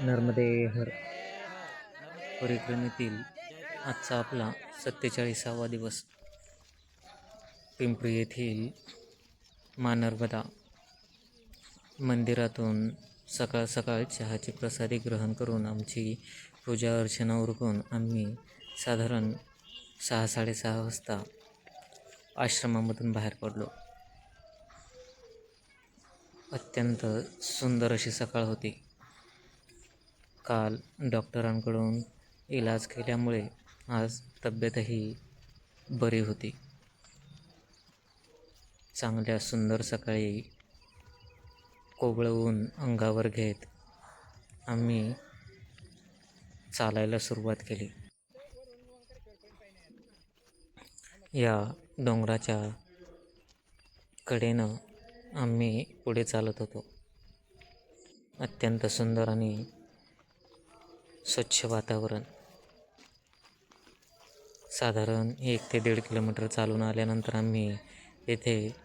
नर्मदे हर. परिक्रमेतील आजचा आपला सत्तेचाळीसावा दिवस. पिंपरी येथील मा नर्मदा मंदिरातून सकाळ सकाळ चहाची प्रसादी ग्रहण करून आमची पूजा अर्चना उरकून आम्ही साधारण सहा साडेसहा वाजता आश्रमामधून बाहेर पडलो. अत्यंत सुंदर अशी सकाळ होती. काल डॉक्टरांकडून इलाज केल्यामुळे आज तब्येतही बरी होती. चांगल्या सुंदर सकाळी कोवळं ऊन अंगावर घेत आम्ही चालायला सुरुवात केली. या डोंगराच्या कडेनं आम्ही पुढे चालत होतो. अत्यंत सुंदर आणि स्वच्छ वातावरण. साधारण एक ते दीड किलोमीटर चालून आल्यानंतर आम्ही येथे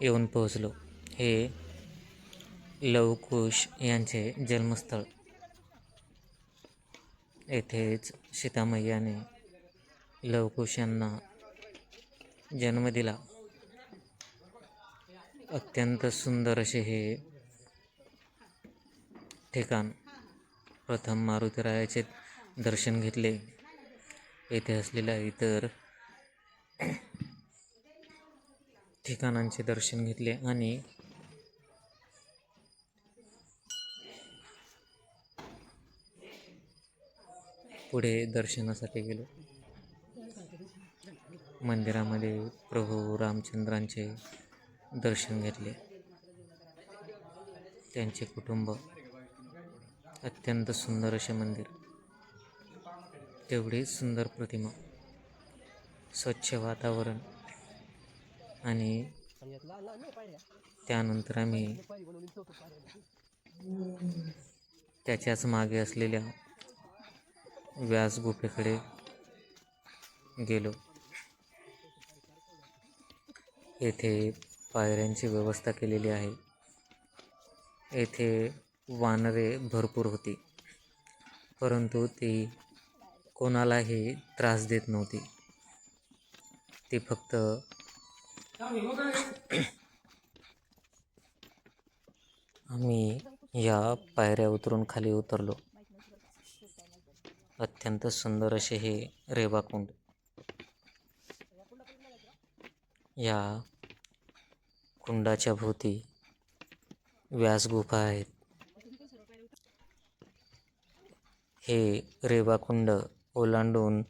येऊन पोहोचलो. हे लवकुश यांचे जन्मस्थळ. येथेच सीतामय्याने लवकुश यांना जन्म दिला. अत्यंत सुंदर असे हे ठिकाण. प्रथम मारुतीरायाचे दर्शन घेतले. येथे असलेल्या इतर ठिकाणांचे दर्शन घेतले आणि पुढे दर्शनासाठी गेलो. मंदिरामध्ये प्रभू रामचंद्रांचे दर्शन घेतले. त्यांचे कुटुंब अत्यंत सुंदर असे मंदिर. तेवढी सुंदर प्रतिमा. स्वच्छ वातावरण आणि त्यानंतर आम्ही त्याच्याच मागे असलेल्या व्यास गुफेकडे गेलो. येथे पायऱ्यांची व्यवस्था केलेली आहे. येथे वानरे भरपूर होती. परंतु ती कोणालाही त्रास देत नव्हती. ती फक्त आम्ही या पायऱ्या उतरून खाली उतरलो. अत्यंत सुंदर असे हे रेवाकुंड. या कुंडाच्या भोवती व्यासगुफा आहेत. हे रेवाकुंड ओलांडून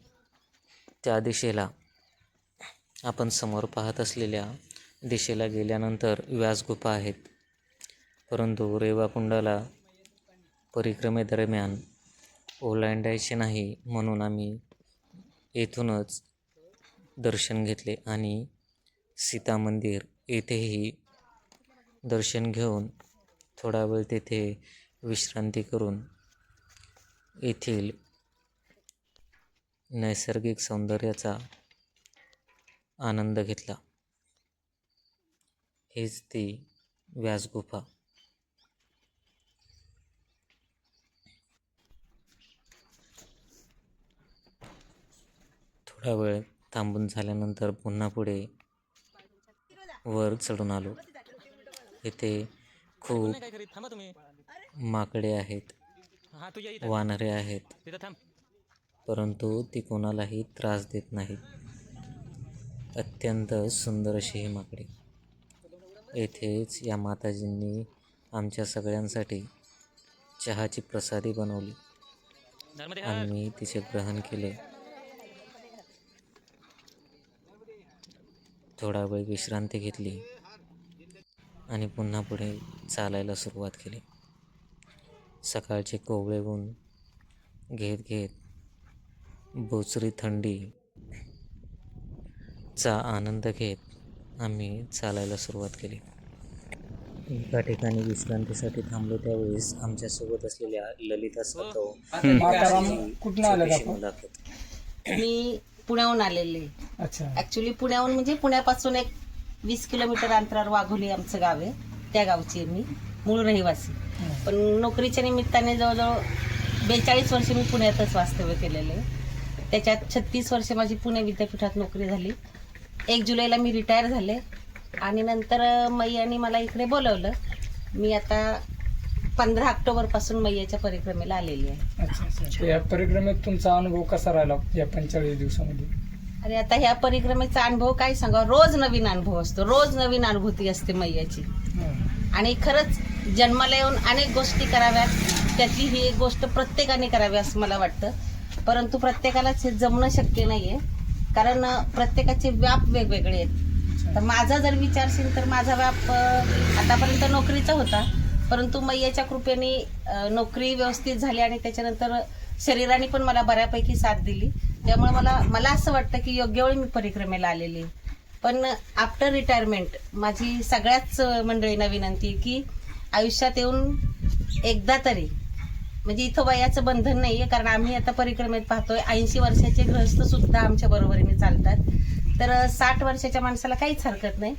त्या दिशेला. आपण समोर पाहत असलेल्या दिशेला गेल्यानंतर व्यासगुफा आहेत. परंतु रेवाकुंडाला परिक्रमेदरम्यान ओलांडायचे नाही म्हणून आम्ही येथूनच दर्शन घेतले आणि सीता मंदिर येथेही दर्शन घेऊन थोडा वेळ तेथे विश्रांती करून येथील नैसर्गिक सौंदर्याचा आनंद घेतला. हीच ती व्यासगुफा. थोडा वेळ थांबून झाल्यानंतर पुन्हा पुढे वर चढून आलो. येथे खूप माकडे आहेत. वानरे आहेत. परंतु ती कोणालाही त्रास देत नाहीत. अत्यंत सुंदर अशी ही माकडे. येथेच या माताजींनी आमच्या सगळ्यांसाठी चहाची प्रसादी बनवली. आम्ही तिचे ग्रहण केले. थोडा वेळ विश्रांती घेतली आणि पुन्हा पुढे चालायला सुरुवात केली. सकाळचे कोवळे ऊन घेत घेत बोचरी थंडी चा आनंद घेत आम्ही चालायला सुरुवात केली. एका ठिकाणी विश्रांतीसाठी थांबलो त्यावेळेस आमच्यासोबत असलेल्या ललिता सातव कुठून आलं छोटीशी मुलाखत. मी पुण्याहून आलेले. अच्छा. ऍक्च्युली पुण्याहून म्हणजे पुण्यापासून एक वीस किलोमीटर अंतरावर वाघोली आमचं गाव आहे. त्या गावची आहे मी. मूळ रहिवासी. पण नोकरीच्या निमित्ताने जवळजवळ बेचाळीस वर्ष मी पुण्यातच वास्तव्य केलेलं. आहे त्याच्यात छत्तीस वर्ष माझी पुणे विद्यापीठात नोकरी झाली. एक जुलैला मी रिटायर झाले आणि नंतर मैयाने मला इकडे बोलवलं. मी आता पंधरा ऑक्टोबरपासून मैयाच्या परिक्रमेला आलेली आहे. अच्छा अच्छा. या परिक्रमेत तुमचा अनुभव कसा राहिला या पंचेचाळीस दिवसामध्ये? अरे आता ह्या परिक्रमेचा अनुभव काय सांगा रोज नवीन अनुभव असतो. रोज नवीन अनुभूती असते मैयाची. आणि खरंच जन्माला येऊन अनेक गोष्टी कराव्यात. त्यातली ही एक गोष्ट प्रत्येकाने करावी असं मला वाटतं. परंतु प्रत्येकालाच हे जमणं शक्य नाही आहे कारण प्रत्येकाचे व्याप वेगवेगळे आहेत. तर माझा जर विचारशील तर माझा व्याप आतापर्यंत नोकरीचा होता. परंतु मैयाच्या कृपेने नोकरी व्यवस्थित झाली आणि त्याच्यानंतर शरीराने पण मला बऱ्यापैकी साथ दिली. त्यामुळे मला मला असं वाटतं की योग्य वेळी मी परिक्रमेला आलेली आहे. पण आफ्टर रिटायरमेंट माझी सगळ्याच मंडळींना विनंती आहे की आयुष्यात येऊन एकदा तरी. म्हणजे इथं वयाचं बंधन नाहीये कारण आम्ही आता परिक्रमेत पाहतोय. ऐंशी वर्षाचे गृहस्थ सुद्धा आमच्या बरोबरीने चालतात. तर साठ वर्षाच्या माणसाला काहीच हरकत नाही.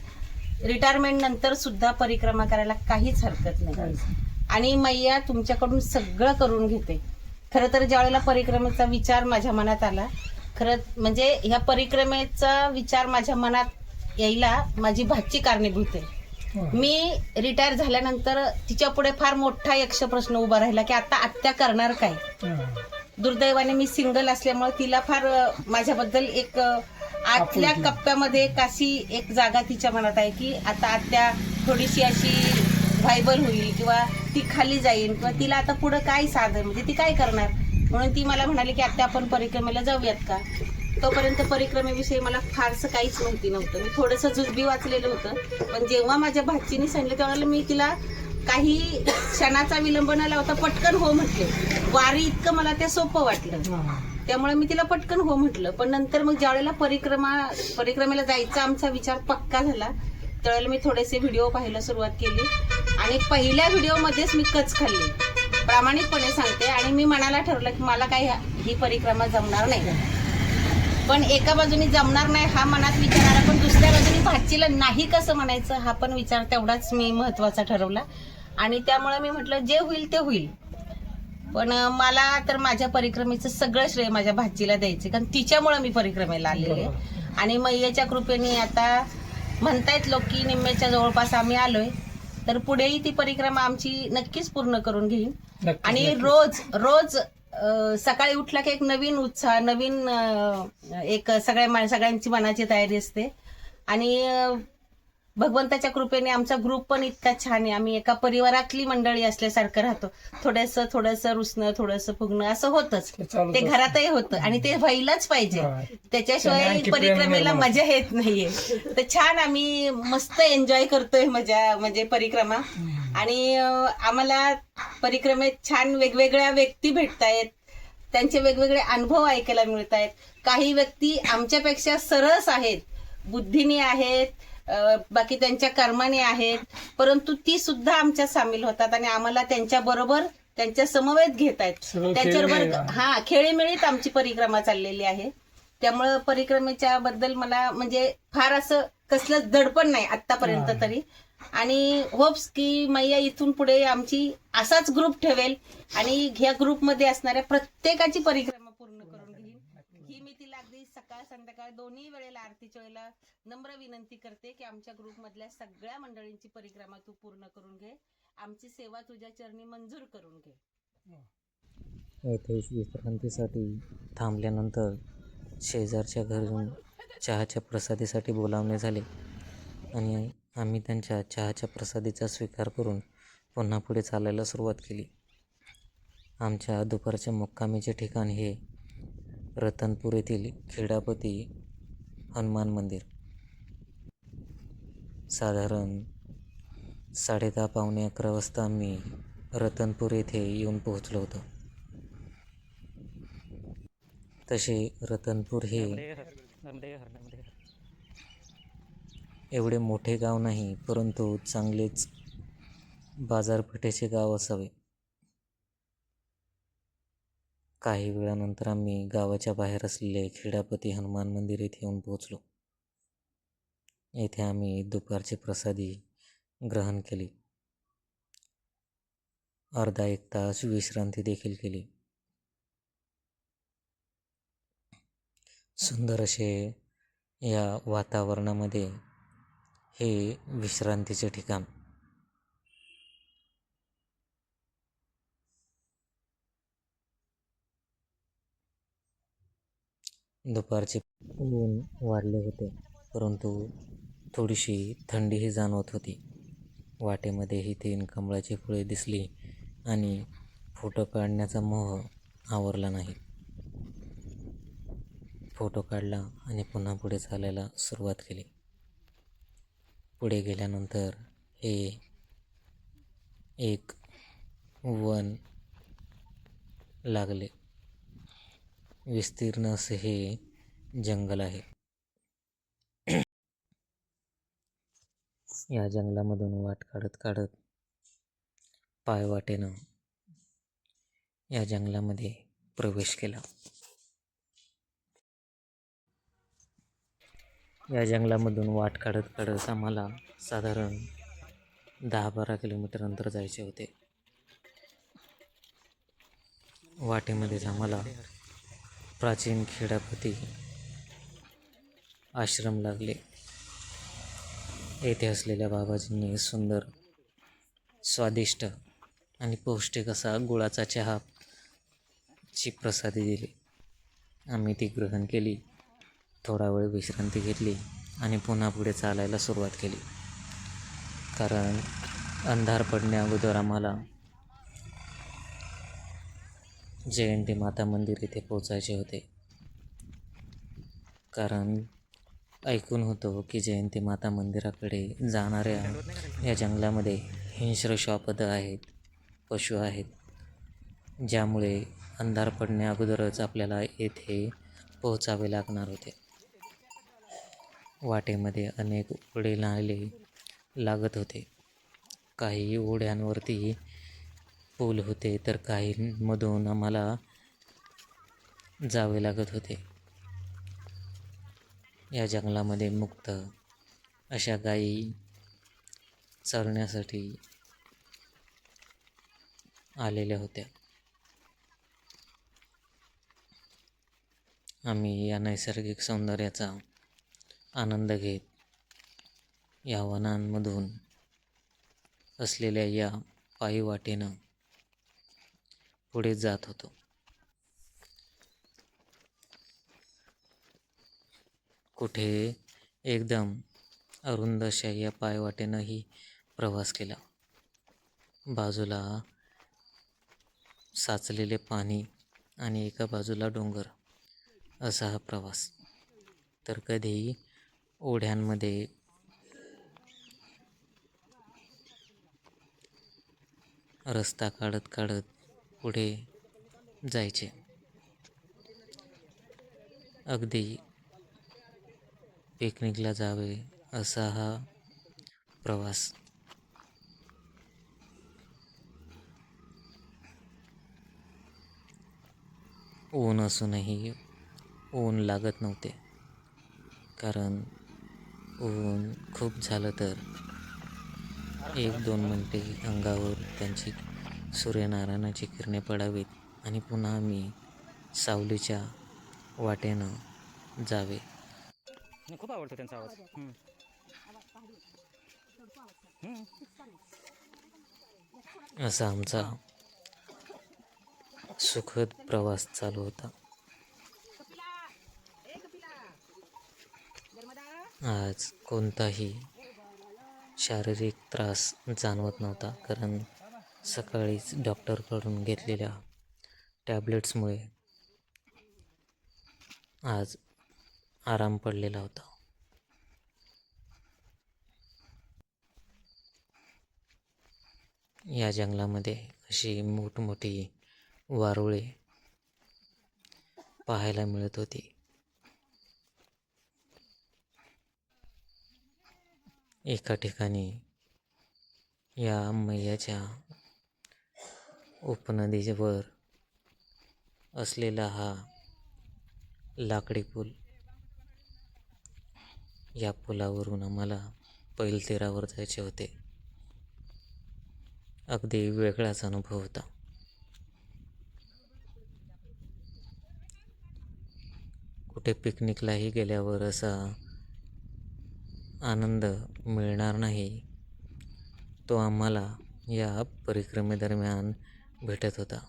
रिटायरमेंट नंतर सुद्धा परिक्रमा करायला काहीच हरकत नाही. नाही. आणि मैया तुमच्याकडून सगळं करून घेते. खरं तर ज्यावेळेला परिक्रमेचा विचार माझ्या मनात आला खरं म्हणजे ह्या परिक्रमेचा विचार माझ्या मनात यायला माझी भाची कारणीभूत आहे. मी रिटायर झाल्यानंतर तिच्या पुढे फार मोठा यक्ष प्रश्न उभा राहिला की आता आत्या करणार काय. दुर्दैवाने मी सिंगल असल्यामुळे तिला फार माझ्याबद्दल एक आतल्या. कप्प्यामध्ये एक अशी एक जागा तिच्या मनात आहे की आता आत्या थोडीशी अशी व्हायबल होईल किंवा ती खाली जाईल किंवा तिला आता पुढं काय साधन? म्हणजे ती काय करणार? म्हणून ती मला म्हणाली की आत्या आपण परिक्रमेला जाऊयात का? तोपर्यंत परिक्रमेविषयी मला फारसं काहीच माहिती नव्हतं. मी थोडंसं जुजबी वाचलेलं होतं. पण जेव्हा माझ्या भाचीने सांगितलं त्यावेळेला मी तिला काही क्षणाचा विलंब न लावता पटकन हो म्हटले. वारी इतकं मला ते सोपं वाटलं. त्यामुळे मी तिला पटकन हो म्हटलं. पण नंतर मग ज्यावेळेला परिक्रमा परिक्रमेला जायचा आमचा विचार पक्का झाला त्यावेळेला मी थोडेसे व्हिडिओ पाहायला सुरुवात केली. आणि पहिल्या व्हिडिओमध्येच मी कच खाल्ली. प्रामाणिकपणे सांगते. आणि मी मनाला ठरवलं की मला काही ही परिक्रमा जमणार नाही. पण एका बाजूनी जमणार नाही हा मनात विचार आला पण दुसऱ्या बाजूनी भाचीला नाही कसं म्हणायचं हा पण विचार तेवढाच मी महत्त्वाचा ठरवला. आणि त्यामुळे मी म्हटलं जे होईल ते होईल. पण मला तर माझ्या परिक्रमेचं सगळं श्रेय माझ्या भाचीला द्यायचे कारण तिच्यामुळे मी परिक्रमेला आलेले आणि मैयाच्या कृपेने आता म्हणतायत लोक की निम्म्याच्या जवळपास आम्ही आलोय. तर पुढेही ती परिक्रमा आमची नक्कीच पूर्ण करून घेईन. आणि. रोज रोज सकाळी उठला की एक नवीन उत्साह नवीन एक सगळ्या मा- सगळ्यांची मनाची तयारी असते. आणि भगवंताच्या कृपेने आमचा ग्रुप पण इतका छान आहे. आम्ही एका परिवारातली मंडळी असल्यासारखं राहतो. थोडंसं थोडंसं रुसणं थोडंसं फुगणं असं होतच. ते. घरातही होतं आणि ते व्हायलाच पाहिजे. त्याच्याशिवाय परिक्रमेला मजा येत नाहीये. तर छान आम्ही मस्त एन्जॉय करतोय मजा म्हणजे परिक्रमा. आणि आम्हाला परिक्रमेत छान वेगवेगळ्या व्यक्ती भेटतायत. त्यांचे वेगवेगळे अनुभव ऐकायला मिळत आहेत काही व्यक्ती आमच्यापेक्षा सरस आहेत बुद्धीने आहेत बाकी त्यांच्या कर्माने आहेत परंतु ती सुद्धा आमच्यात सामील होतात आणि आम्हाला त्यांच्या बरोबर त्यांच्या समवेत घेत आहेत त्यांच्याबरोबर. हा खेळीमेळीत आमची परिक्रमा चाललेली आहे त्यामुळं परिक्रमेच्या बद्दल मला म्हणजे फार असं कसलंच दडपण नाही आतापर्यंत. तरी आणि होप्स की मैया इथून पुढे आमची असाच ग्रुप ठेवेल आणि ह्या ग्रुपमध्ये असणाऱ्या प्रत्येकाची परिक्रमा पूर्ण करून घेईल ही मी तिला अगदी सकाळ संध्याकाळ दोन्ही वेळेला आरतीच्या वेळेला नम्र विनंती करते की आमच्या ग्रुपमधल्या सगळ्या मंडळींची परिक्रमा तू पूर्ण करून घे. आमची सेवा तुझ्या चरणी मंजूर करून घे. येथे विश्रांतीसाठी थांबल्यानंतर शेजारच्या घरून चहाच्या प्रसादीसाठी बोलावणे झाले आणि आम्ही त्यांच्या चहाच्या प्रसादीचा स्वीकार करून पुन्हा पुढे चालायला सुरुवात केली. आमच्या दुपारच्या मुक्कामीचे ठिकाण हे रतनपूर येथील खेडापती हनुमान मंदिर. साधारण साडेदहा पावणे अकरा वाजता आम्ही रतनपूर येथे येऊन पोहोचलो होतो. तसे रतनपूर हे एवढे मोठे गाव नाही परंतु चांगलेच बाजारपेठेचे गाव असावे. काही वेळानंतर आम्ही गावाच्या बाहेर असलेले खेडापती हनुमान मंदिर येथे येऊन पोहोचलो. येथे आम्ही दुपारची प्रसादी ग्रहण केली. अर्धा एक तास विश्रांती देखील केली. सुंदर असे या वातावरणामध्ये हे विश्रांतीचे ठिकाण. दुपारचे ऊन वाढले होते परंतु थोडीशी थंडीही जाणवत होती. वाटेमध्येही तीन कमळाची फुले दिसली आणि फोटो काढण्याचा मोह आवरला नाही. फोटो काढला आणि पुन्हा पुढे चालायला सुरुवात केली. पुढे गेल्यानंतर हे एक वन लागले. विस्तीर्ण असे हे जंगल आहे. या जंगलामधून वाट काढत काढत पायवाटेनं या जंगलामध्ये प्रवेश केला. या जंगलामधून वाट काढत काढत आम्हाला साधारण दहा बारा किलोमीटर अंतर जायचे होते. वाटेमध्येच आम्हाला प्राचीन खेडापती आश्रम लागले. येथे असलेल्या बाबाजींनी सुंदर स्वादिष्ट आणि पौष्टिक असा गुळाचा चहा ची प्रसादी दिली. आम्ही ती ग्रहण केली. थोडा वेळ विश्रांती घेतली आणि पुन्हा पुढे चालायला सुरुवात केली. कारण अंधार पडण्या अगोदर आम्हाला जयंती माता मंदिर इथे पोचायचे होते. कारण ऐकून होतो की जयंती माता मंदिराकडे जाणाऱ्या या जंगलामध्ये हिंस्र श्वापदं आहेत पशु आहेत ज्यामुळे अंधार पडण्या अगोदरच आपल्याला येथे पोहोचावे लागणार होते. वाटेमध्ये अनेक उघडे नाले लागत होते. काही ओढ्यांवरती पूल होते तर काहींमधून आम्हाला जावे लागत होते. या जंगलामध्ये मुक्त अशा गायी चरण्यासाठी आलेल्या होत्या. आम्ही या नैसर्गिक सौंदर्याचा आनंद घेत या वनांमधून असलेल्या या पायी वाटेनं पुढे जात होतो. कुठे एकदम अरुंद या पायवाटेनंही प्रवास केला. बाजूला साचलेले पाणी आणि एका बाजूला डोंगर असा हा प्रवास. तर कधी ओढ्यांमध्ये रस्ता काढत काढत पुढे जायचे. अगदी पिकनिकला जावे असा हा प्रवास. ऊन असूनही ऊन लागत नव्हते. कारण ऊन खूप झालं तर एक दोन मिनटे अंगावर त्यांची सूर्यनारायणाची किरणे पडावीत आणि पुन्हा आम्ही सावलीच्या वाटेनं जावे. खूप आवडतो त्यांचा आवाज. असा आमचा सुखद प्रवास चालू होता. आज कोणताही शारीरिक त्रास जाणवत नव्हता कारण सकाळीच डॉक्टरकडून घेतलेल्या टॅबलेट्समुळे आज आराम पडलेला होता. या जंगलामध्ये अशी मोठमोठी वारुळे पाहायला मिळत होती. एका ठिकाणी या मैयाच्या उपनदीवर असलेला हा लाकडी पूल या पुलावरून आम्हाला पैलतेरावर जायचे होते. अगदी वेगळाच अनुभव होता. कुठे पिकनिकलाही गेल्यावर असा आनंद मिळणार नाही तो आम्हाला या परिक्रमेदरम्यान भेटत होता.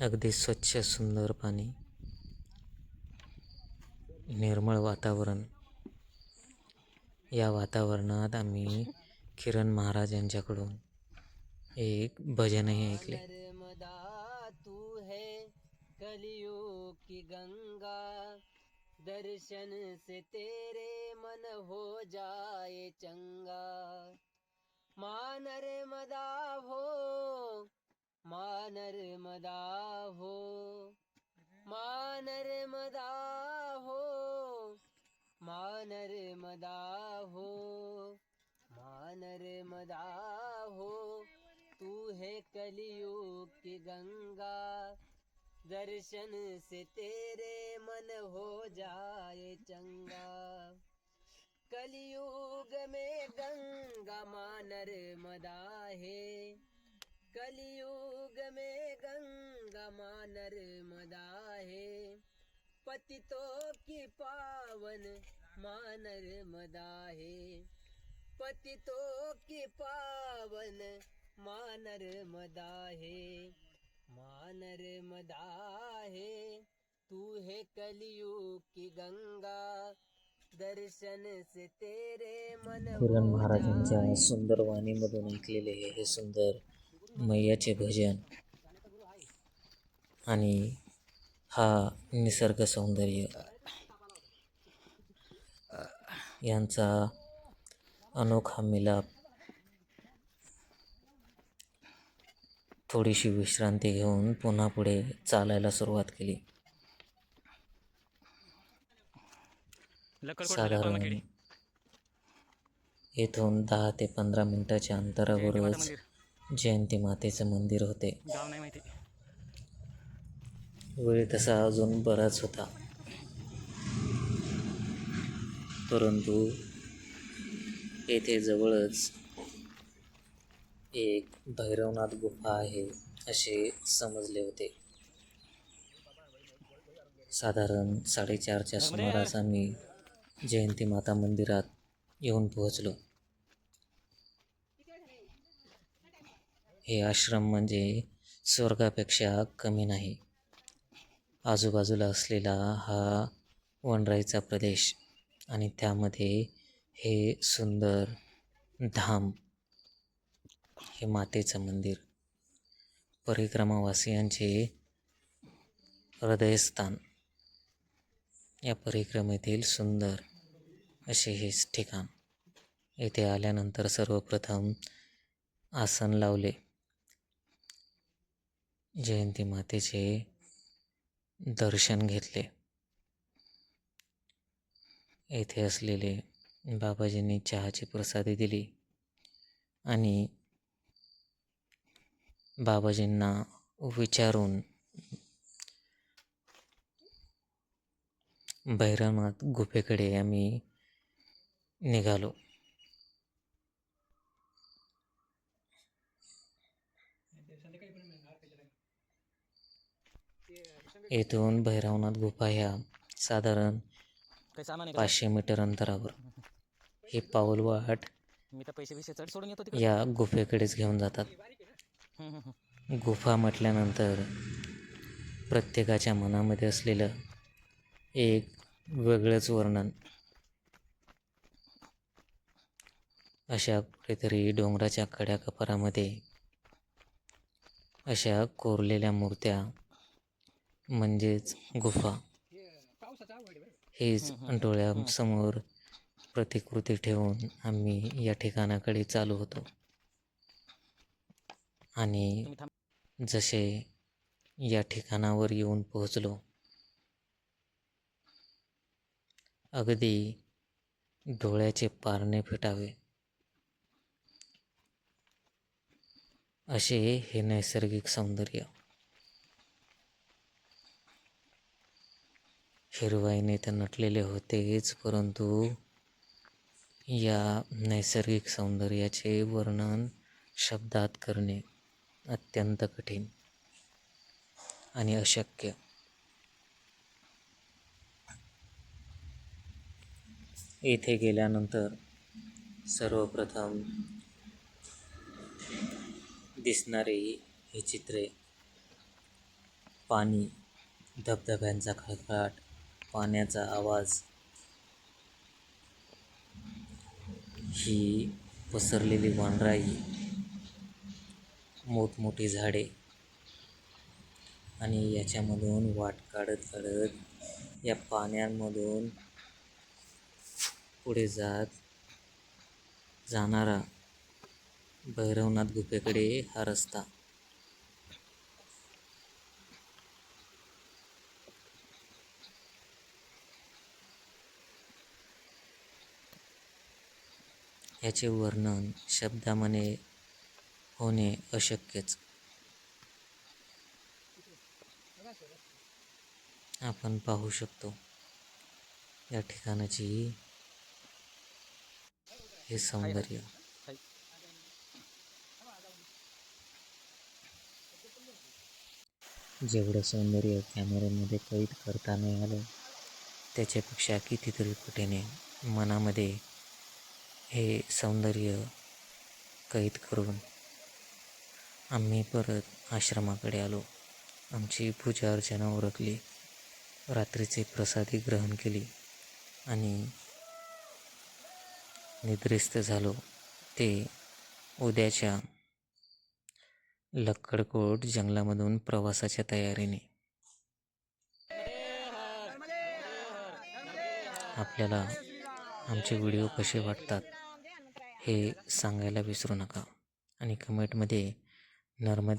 अगदी स्वच्छ सुंदर पाणी. निर्मळ वातावरण. या वातावरणात आम्ही किरण महाराज यांच्याकडून एक भजनही ऐकले. तू है कलियुग की गंगा. दर्शन से तेरे मन हो जाए चंगा। माँ नर्मदा हो माँ नर्मदा हो माँ नर्मदा हो माँ नर्मदा हो माँ नर्मदा हो। तू है कलियुग की गंगा, दर्शन से तेरे मन हो जाए चंगा। कलियुग में गंगा मानर मदा है कलियुग में गंगा मानर मदा है पतितों की पावन मानर मदा है पतितों की पावन मानर मदा है मानर मदा है तू है कलियुग की गंगा दर्शन से तेरे मन किरण हो महाराजांच्या सुंदर वाणीमधून ऐकलेले हे सुंदर मैयाचे भजन आणि हा निसर्ग सौंदर्य यांचा अनोखा मिलाप थोडीशी विश्रांती घेऊन पुन्हा पुढे चालायला सुरुवात केली. साधारण येथून दहा ते पंधरा मिनिटाच्या अंतरावरच जयंती मातेचं मंदिर होते. वेळ तसा अजून बराच होता. परंतु येथे जवळच एक भैरवनाथ गुफा आहे असे समजले होते. साधारण साडेचारच्या सुमारास आम्ही जयंती माता मंदिरात येऊन पोहोचलो. हे आश्रम म्हणजे स्वर्गापेक्षा कमी नाही. आजूबाजूला असलेला हा वनराईचा प्रदेश आणि त्यामध्ये हे सुंदर धाम हे मातेचं मंदिर. परिक्रमावासियांचे हृदयस्थान. या परिक्रमेतील सुंदर असे हे ठिकाण. येथे आल्यानंतर सर्वप्रथम आसन लावले. जयंती मातेचे दर्शन घेतले. येथे असलेले बाबाजींनी चहाची प्रसादी दिली आणि बाबाजींना विचारून भैरवनाथ गुफेकडे आम्ही निघालो. येथून भैरवनाथ गुफा ह्या साधारण पाचशे मीटर अंतरावर. ही पाऊलवाट या गुफेकडेच घेऊन जातात. गुफा म्हटल्यानंतर प्रत्येकाच्या मनामध्ये असलेलं एक वेगळंच वर्णन. अशा कुठेतरी डोंगराच्या कड्या कपारामध्ये अशा कोरलेल्या मूर्त्या म्हणजेच गुफा हेच डोळ्यासमोर प्रतिकृती ठेवून आम्ही या ठिकाणाकडे चालू होतो. आणि जसे या ठिकाणावर येऊन पोहोचलो अगदी डोळ्याचे पारणे फिटावे. असे हे नैसर्गिक सौंदर्य. हिरवाईने तर नटलेले होतेच परंतु या नैसर्गिक सौंदर्याचे वर्णन शब्दात करणे अत्यंत कठीण आणि अशक्य. येथे गेल्यानंतर सर्वप्रथम दिसणारे हे चित्रे पाणी धबधब्यांचा खळखळाट पाण्याचा आवाज ही पसरलेली वानराई मोठमोठी झाडे आणि याच्यामधून वाट काढत काढत या पाण्यामधून पुढे जात जाणारा भैरवनाथ गुफेकडे हा रस्ता. याचे वर्णन शब्दामध्ये होणे अशक्यच. आपण पाहू शकतो या ठिकाणाची हे सौंदर्य. जेवढं सौंदर्य कॅमेऱ्यामध्ये कैद करता नाही आलं त्याच्यापेक्षा कितीतरी पटीने मनामध्ये हे सौंदर्य कैद करून आम्ही परत आश्रमाकडे आलो. आमची पूजा अर्चना उरकली. रात्रीचे प्रसादी ग्रहण केली आणि निद्रिस्त झालो. ते उद्याच्या लक्कडकोट जंगलामधून प्रवासाच्या तयारीने. आपल्याला आमचे व्हिडिओ कसे वाटतात हे सांगायला विसरू नका. आणि कमेंटमध्ये नर्मदे